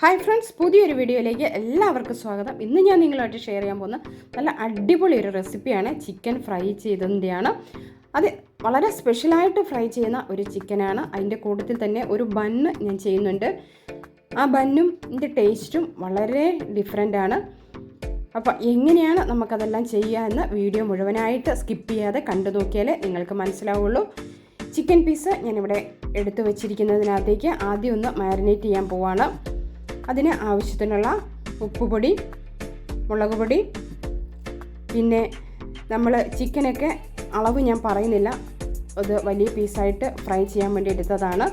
Hi friends പുതിയൊരു വീഡിയോയിലേക്ക് എല്ലാവർക്കും സ്വാഗതം. ഇന്ന് ഞാൻ നിങ്ങളുമായിട്ട് ഷെയർ ചെയ്യാൻ പോകുന്ന നല്ല അടിപൊളി ഒരു റെസിപ്പിയാണ് ചിക്കൻ ഫ്രൈ ചെയ്തതിന്റെയാണ് അത് വളരെ സ്പെഷ്യലായിട്ട് ഫ്രൈ ചെയ്യുന്ന ഒരു ചിക്കനാണ് അതിന്റെ കൂട്ടത്തിൽ തന്നെ ഒരു ബണ്ണ് ഞാൻ ചെയ്യുന്നുണ്ട്. ആ ബണ്ണും ഇതിന്റെ ടേസ്റ്റും വളരെ ഡിഫറെന്റാണ് അപ്പോൾ എങ്ങനെയാണ് നമുക്കതെല്ലാം ചെയ്യുക എന്ന് വീഡിയോ മുഴുവനായിട്ട് സ്കിപ്പ് ചെയ്യാതെ കണ്ടു നോക്കിയാലേ നിങ്ങൾക്ക് മനസ്സിലാവുള്ളൂ. ചിക്കൻ പീസ് ഞാനിവിടെ എടുത്തു വെച്ചിരിക്കുന്നതിനകത്തേക്ക് ആദ്യം ഒന്ന് മാരിനേറ്റ് ചെയ്യാൻ പോവാണ്. അതിന് ആവശ്യത്തിനുള്ള ഉപ്പുപൊടി മുളക് പൊടി പിന്നെ നമ്മൾ ചിക്കനൊക്കെ അളവ് ഞാൻ പറയുന്നില്ല. അത് വലിയ പീസായിട്ട് ഫ്രൈ ചെയ്യാൻ വേണ്ടി എടുത്തതാണ്.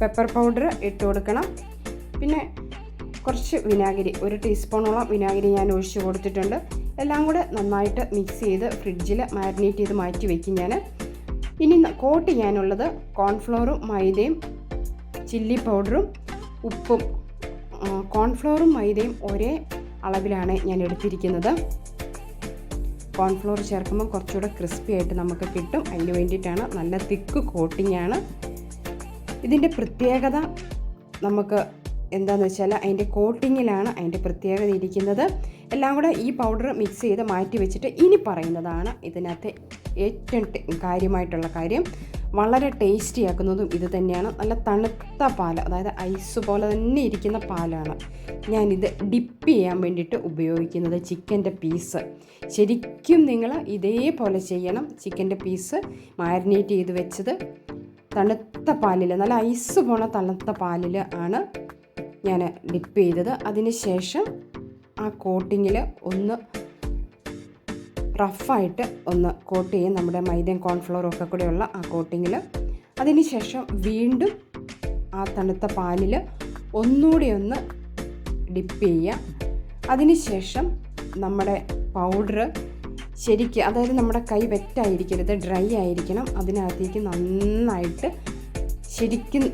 പെപ്പർ പൗഡർ ഇട്ട് കൊടുക്കണം. പിന്നെ കുറച്ച് വിനാഗിരി ഒരു ടീസ്പൂണോളം വിനാഗിരി ഞാൻ ഒഴിച്ച് കൊടുത്തിട്ടുണ്ട്. എല്ലാം കൂടെ നന്നായിട്ട് മിക്സ് ചെയ്ത് ഫ്രിഡ്ജിൽ മാരിനേറ്റ് ചെയ്ത് മാറ്റി വയ്ക്കും ഞാൻ ഇനി കോട്ട് ചെയ്യാനുള്ളത് കോൺഫ്ലോറും മൈദയും ചില്ലി പൗഡറും ഉപ്പും കോൺഫ്ലോറും മൈദയും ഒരേ അളവിലാണ് ഞാൻ എടുത്തിരിക്കുന്നത്. കോൺഫ്ലോർ ചേർക്കുമ്പോൾ കുറച്ചുകൂടെ ക്രിസ്പി ആയിട്ട് നമുക്ക് കിട്ടും. അതിന് വേണ്ടിയിട്ടാണ് നല്ല തിക്ക് കോട്ടിംഗ് ആണ്. ഇതിന്റെ പ്രത്യേകത നമുക്ക് എന്താണെന്ന് വെച്ചാൽ അതിന്റെ കോട്ടിങ്ങിലാണ് അതിന്റെ പ്രത്യേകത ഇരിക്കുന്നത്. എല്ലാം കൂടെ ഈ പൗഡർ മിക്സ് ചെയ്ത് മാറ്റി വെച്ചിട്ട് ഇനി പറയുന്നതാണ് ഇതിനകത്ത് ഏറ്റവും കാര്യമായിട്ടുള്ള കാര്യം. വളരെ ടേസ്റ്റി ആക്കുന്നതും ഇത് തന്നെയാണ്. നല്ല തണുത്ത പാൽ അതായത് ഐസ് പോലെ തന്നെ ഇരിക്കുന്ന പാലാണ് ഞാനിത് ഡിപ്പ് ചെയ്യാൻ വേണ്ടിയിട്ട് ഉപയോഗിക്കുന്നത് ചിക്കന്റെ പീസ് ശരിക്കും നിങ്ങൾ ഇതേപോലെ ചെയ്യണം ചിക്കന്റെ പീസ് മാരിനേറ്റ് ചെയ്ത് വെച്ചത്. തണുത്ത പാലിൽ നല്ല ഐസ് പോണ തണുത്ത പാലിൽ ആണ് ഞാൻ ഡിപ്പ് ചെയ്തത്. അതിന് ശേഷം ആ കോട്ടിങ്ങിൽ ഒന്ന് റഫായിട്ട് ഒന്ന് കോട്ട് ചെയ്യും. നമ്മുടെ മൈദയും കോൺഫ്ലോറും ഒക്കെ കൂടെയുള്ള ആ കോട്ടിങ്ങിൽ അതിന് ശേഷം വീണ്ടും ആ തണുത്ത പാലിൽ ഒന്നുകൂടി ഒന്ന് ഡിപ്പ് ചെയ്യുക. അതിന് ശേഷം നമ്മുടെ പൗഡർ ശരിക്ക് അതായത് നമ്മുടെ കൈ വെറ്റായിരിക്കരുത് ഡ്രൈ ആയിരിക്കണം. അതിനകത്തേക്ക് നന്നായിട്ട് ശരിക്കും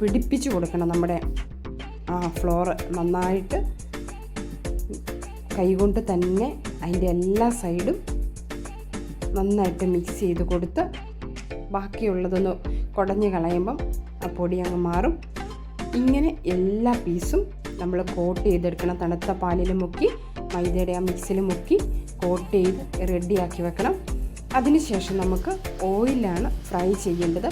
പിടിപ്പിച്ചു കൊടുക്കണം നമ്മുടെ ആ ഫ്ലോർ നന്നായിട്ട്. കൈകൊണ്ട് തന്നെ അതിന്റെ എല്ലാ സൈഡും നന്നായിട്ട് മിക്സ് ചെയ്ത് കൊടുത്ത് ബാക്കിയുള്ളതൊന്ന് കുടഞ്ഞ് കളയുമ്പം ആ പൊടി അങ്ങ് മാറും. ഇങ്ങനെ എല്ലാ പീസും നമ്മൾ കോട്ട് ചെയ്തെടുക്കണം. തണുത്ത പാലിൽ മുക്കി മൈദയുടെ ആ മിക്സിൽ മുക്കി കോട്ട് ചെയ്ത് റെഡിയാക്കി വെക്കണം. അതിനുശേഷം നമുക്ക് ഓയിലാണ് ഫ്രൈ ചെയ്യേണ്ടത്.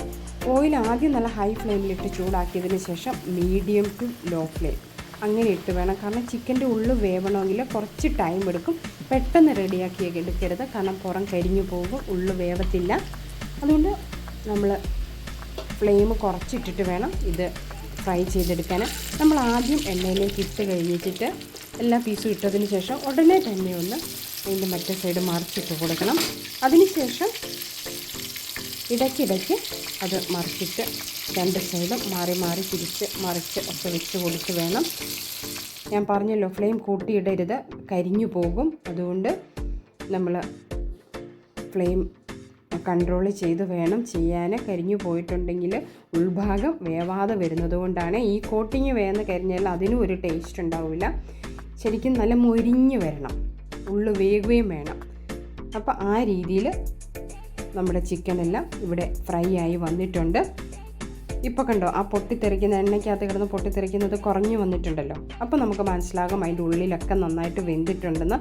ഓയിൽ ആദ്യം നല്ല ഹൈ ഫ്ലെയിമിലിട്ട് ചൂടാക്കിയതിന് ശേഷം മീഡിയം ടു ലോ ഫ്ലെയിം അങ്ങനെ ഇട്ട് വേണം. കാരണം ചിക്കന്റെ ഉള്ളു വേവണമെങ്കിൽ കുറച്ച് ടൈം എടുക്കും. പെട്ടെന്ന് റെഡിയാക്കി എടുക്കരുത്. കാരണം പുറം കരിഞ്ഞു പോകും ഉള്ളു വേവത്തില്ല. അതുകൊണ്ട് നമ്മൾ ഫ്ലെയിം കുറച്ചിട്ടിട്ട് വേണം ഇത് ഫ്രൈ ചെയ്തെടുക്കാൻ നമ്മൾ ആദ്യം എണ്ണയിലേക്ക് ഇട്ട് കഴിഞ്ഞിട്ട് എല്ലാ പീസും ഇട്ടതിന് ശേഷം ഉടനെ തന്നെ ഒന്ന് അതിന്റെ മറ്റേ സൈഡ് മറിച്ചിട്ട് കൊടുക്കണം. അതിനുശേഷം ഇടയ്ക്കിടയ്ക്ക് അത് മറിച്ചിട്ട് രണ്ട് സൈഡും മാറി മാറി തിരിച്ച് മറിച്ച് ഒക്കെ വെച്ച് കൊടുത്ത് വേണം. ഞാൻ പറഞ്ഞല്ലോ ഫ്ലെയിം കൂട്ടിയിടരുത് കരിഞ്ഞു പോകും. അതുകൊണ്ട് നമ്മൾ ഫ്ലെയിം കൺട്രോൾ ചെയ്ത് വേണം ചെയ്യാൻ കരിഞ്ഞു പോയിട്ടുണ്ടെങ്കിൽ ഉൾഭാഗം വേവാതെ വരുന്നത് കൊണ്ടാണ് ഈ കോട്ടിങ് വേന്ന് കരിഞ്ഞാൽ അതിനും ഒരു ടേസ്റ്റ് ഉണ്ടാവില്ല. ശരിക്കും നല്ല മൊരിഞ്ഞ് വരണം. ഉള്ളു വേകുകയും വേണം. അപ്പോൾ ആ രീതിയിൽ നമ്മുടെ ചിക്കനെല്ലാം ഇവിടെ ഫ്രൈ ആയി വന്നിട്ടുണ്ട്. ഇപ്പോൾ കണ്ടോ ആ പൊട്ടിത്തെറിക്കുന്ന എണ്ണയ്ക്കകത്ത് കിടന്ന് പൊട്ടിത്തെറിക്കുന്നത് കുറഞ്ഞു വന്നിട്ടുണ്ടല്ലോ. അപ്പോൾ നമുക്ക് മനസ്സിലാകും അതിന്റെ ഉള്ളിലൊക്കെ നന്നായിട്ട് വെന്തിട്ടുണ്ടെന്ന്.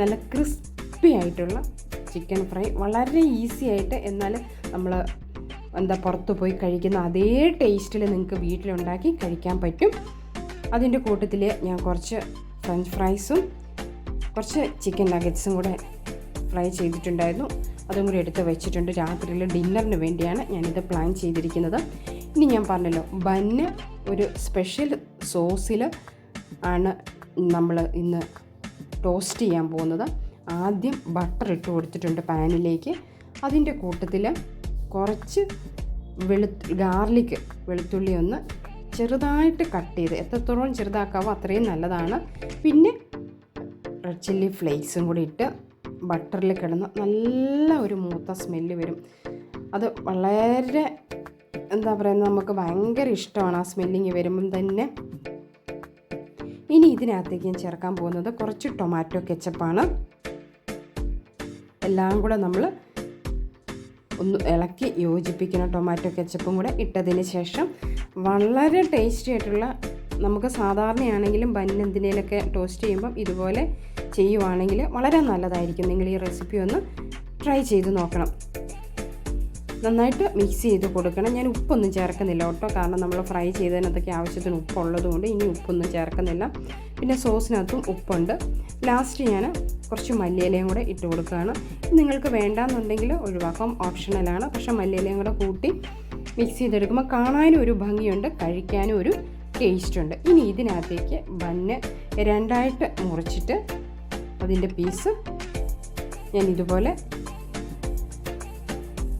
നല്ല ക്രിസ്പി ആയിട്ടുള്ള ചിക്കൻ ഫ്രൈ. വളരെ ഈസി ആയിട്ട് എന്നാൽ നമ്മൾ എന്താ പുറത്ത് പോയി കഴിക്കുന്ന അതേ ടേസ്റ്റിൽ നിങ്ങൾക്ക് വീട്ടിലുണ്ടാക്കി കഴിക്കാൻ പറ്റും. അതിന്റെ കൂട്ടത്തിൽ ഞാൻ കുറച്ച് ഫ്രഞ്ച് ഫ്രൈസും കുറച്ച് ചിക്കൻ നഗറ്റ്സും കൂടെ ഫ്രൈ ചെയ്തിട്ടുണ്ടായിരുന്നു. അതും കൂടി എടുത്ത് വെച്ചിട്ടുണ്ട്. രാത്രിയിൽ ഡിന്നറിന് വേണ്ടിയാണ് ഞാനിത് പ്ലാൻ ചെയ്തിരിക്കുന്നത്. ഇനി ഞാൻ പറഞ്ഞല്ലോ ബന്ന് ഒരു സ്പെഷ്യൽ സോസിൽ ആണ് നമ്മൾ ഇന്ന് ടോസ്റ്റ് ചെയ്യാൻ പോകുന്നത്. ആദ്യം ബട്ടർ ഇട്ട് കൊടുത്തിട്ടുണ്ട് പാനിലേക്ക് അതിന്റെ കൂട്ടത്തിൽ കുറച്ച് വെളു ഗാർലിക്ക് വെളുത്തുള്ളി ഒന്ന് ചെറുതായിട്ട് കട്ട് ചെയ്ത് എത്രത്തോളം ചെറുതാക്കാവോ അത്രയും നല്ലതാണ്. പിന്നെ റെഡ് ചില്ലി ഫ്ലേക്സും കൂടി ഇട്ട് ബട്ടറിൽ കിടന്ന് നല്ല ഒരു മൂത്ത സ്മെല്ല് വരും. അത് വളരെ എന്താ പറയുന്നത് നമുക്ക് ഭയങ്കര ഇഷ്ടമാണ് ആ സ്മെല്ലിങ് വരുമ്പം തന്നെ. ഇനി ഇതിനകത്തേക്ക് ഞാൻ ചേർക്കാൻ പോകുന്നത് കുറച്ച് ടൊമാറ്റോ കെച്ചപ്പാണ്. എല്ലാം കൂടെ നമ്മൾ ഒന്ന് ഇളക്കി യോജിപ്പിക്കുന്ന ടൊമാറ്റോ കെച്ചപ്പും കൂടെ ഇട്ടതിന് ശേഷം വളരെ ടേസ്റ്റി ആയിട്ടുള്ള നമുക്ക് സാധാരണയാണെങ്കിലും ബന്നെന്തിനേലൊക്കെ ടോസ്റ്റ് ചെയ്യുമ്പം ഇതുപോലെ ചെയ്യുവാണെങ്കിൽ വളരെ നല്ലതായിരിക്കും. നിങ്ങൾ ഈ റെസിപ്പി ഒന്ന് ട്രൈ ചെയ്ത് നോക്കണം. നന്നായിട്ട് മിക്സ് ചെയ്ത് കൊടുക്കണം. ഞാൻ ഉപ്പൊന്നും ചേർക്കുന്നില്ല കേട്ടോ. കാരണം നമ്മൾ ഫ്രൈ ചെയ്തതിനകത്തൊക്കെ ആവശ്യത്തിന് ഉപ്പുള്ളത് കൊണ്ട് ഇനി ഉപ്പൊന്നും ചേർക്കുന്നില്ല. പിന്നെ സോസിനകത്തും ഉപ്പുണ്ട്. ലാസ്റ്റ് ഞാൻ കുറച്ച് മല്ലിയിലയും കൂടെ ഇട്ട് കൊടുക്കുകയാണ്. നിങ്ങൾക്ക് വേണ്ടാന്നുണ്ടെങ്കിൽ ഒഴിവാക്കാം. ഓപ്ഷണലാണ് പക്ഷേ മല്ലിയിലയും കൂടെ കൂട്ടി മിക്സ് ചെയ്തെടുക്കുമ്പോൾ കാണാനും ഒരു ഭംഗിയുണ്ട്. കഴിക്കാനും ഒരു ടേസ്റ്റ് ഉണ്ട്. ഇനി ഇതിനകത്തേക്ക് ബണ്ണ് രണ്ടായിട്ട് മുറിച്ചിട്ട് അതിന്റെ പീസ് ഞാൻ ഇതുപോലെ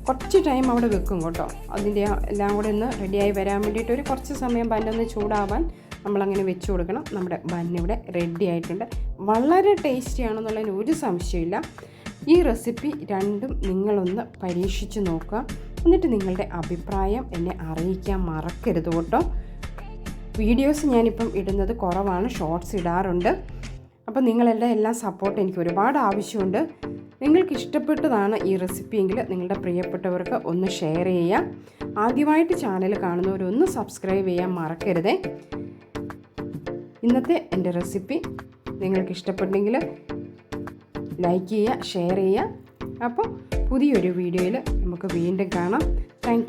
കുറച്ച് ടൈം അവിടെ വെക്കും കേട്ടോ. അതിന്റെ എല്ലാം കൂടെ ഒന്ന് റെഡിയായി വരാൻ വേണ്ടിയിട്ട് ഒരു കുറച്ച് സമയം ബന്നൊന്ന് ചൂടാവാൻ നമ്മളങ്ങനെ വെച്ച് കൊടുക്കണം. നമ്മുടെ ബന്ന് ഇവിടെ റെഡി ആയിട്ടുണ്ട്. വളരെ ടേസ്റ്റി ആണെന്നുള്ളതിന് ഒരു സംശയമില്ല ഈ റെസിപ്പി രണ്ടും നിങ്ങളൊന്ന് പരീക്ഷിച്ച് നോക്കുക. എന്നിട്ട് നിങ്ങളുടെ അഭിപ്രായം എന്നെ അറിയിക്കാൻ മറക്കരുത് കേട്ടോ. വീഡിയോസ് ഞാനിപ്പം ഇടുന്നത് കുറവാണ് ഷോർട്സ് ഇടാറുണ്ട്. അപ്പോൾ നിങ്ങളുടെ എല്ലാം സപ്പോർട്ട് എനിക്ക് ഒരുപാട് ആവശ്യമുണ്ട്. നിങ്ങൾക്ക് ഇഷ്ടപ്പെട്ടതാണ് ഈ റെസിപ്പിയെങ്കിൽ നിങ്ങളുടെ പ്രിയപ്പെട്ടവർക്ക് ഒന്ന് ഷെയർ ചെയ്യാം. ആദ്യമായിട്ട് ചാനൽ കാണുന്നവരൊന്ന് സബ്സ്ക്രൈബ് ചെയ്യാൻ മറക്കരുതേ. ഇന്നത്തെ എന്റെ റെസിപ്പി നിങ്ങൾക്ക് ഇഷ്ടപ്പെട്ടെങ്കിൽ ലൈക്ക് ചെയ്യുക ഷെയർ ചെയ്യുക. അപ്പോൾ പുതിയൊരു വീഡിയോയിൽ നമുക്ക് വീണ്ടും കാണാം. Thank